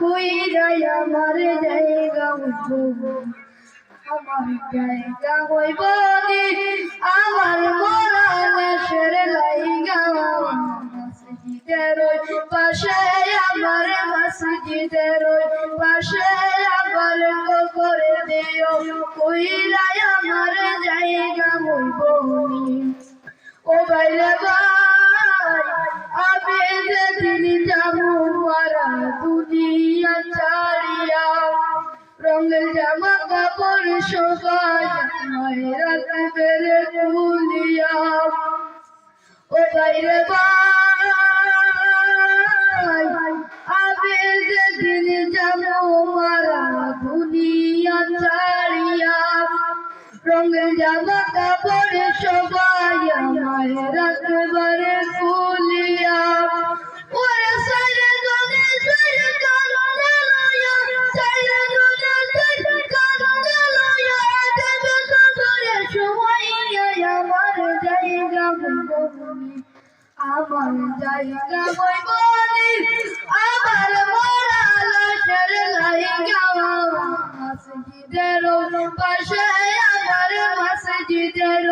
কইরাই আমার জায়গা উঠবো। আমার জায়গা হইব আমার মরা নেশের লাইগা মসজিদের পাশে, আমার মসজিদের পাশে, আমার কবর দিও কইরাই আমার জায়গা হইব রঙের জামা কাপড় সবাই রাত বেড়ে তুলিয়া ও বাইরে আমি যেদিন যাব রঙের জামা কাপড় সবাই রাখবারে আমার জায়গা বলবনি আমার মরা লাশের লাইগা মসজিদের পাশে আমার মসজিদের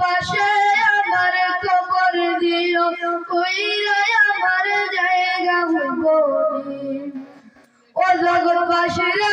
পাশে আমার কবর দিও। কইরা আমার জায়গা হইব ও জগৎবাসীরা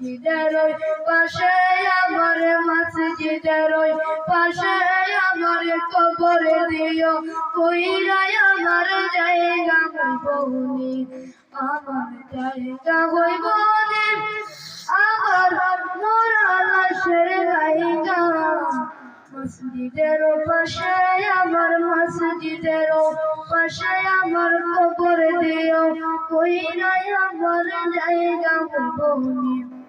লাইগা মসজিদের ওই পাশে আমার মসজিদের ওই পাশে আমার কবর দিও। কইরাই আমার জায়গা হইব নি আমার জায়গা হইব নি আমার মরা লাশের লাইগা মসজিদের পাশে আমার মসজিদের পাশে আমার কবর দিও। কই নাই আমার জায়গা বলব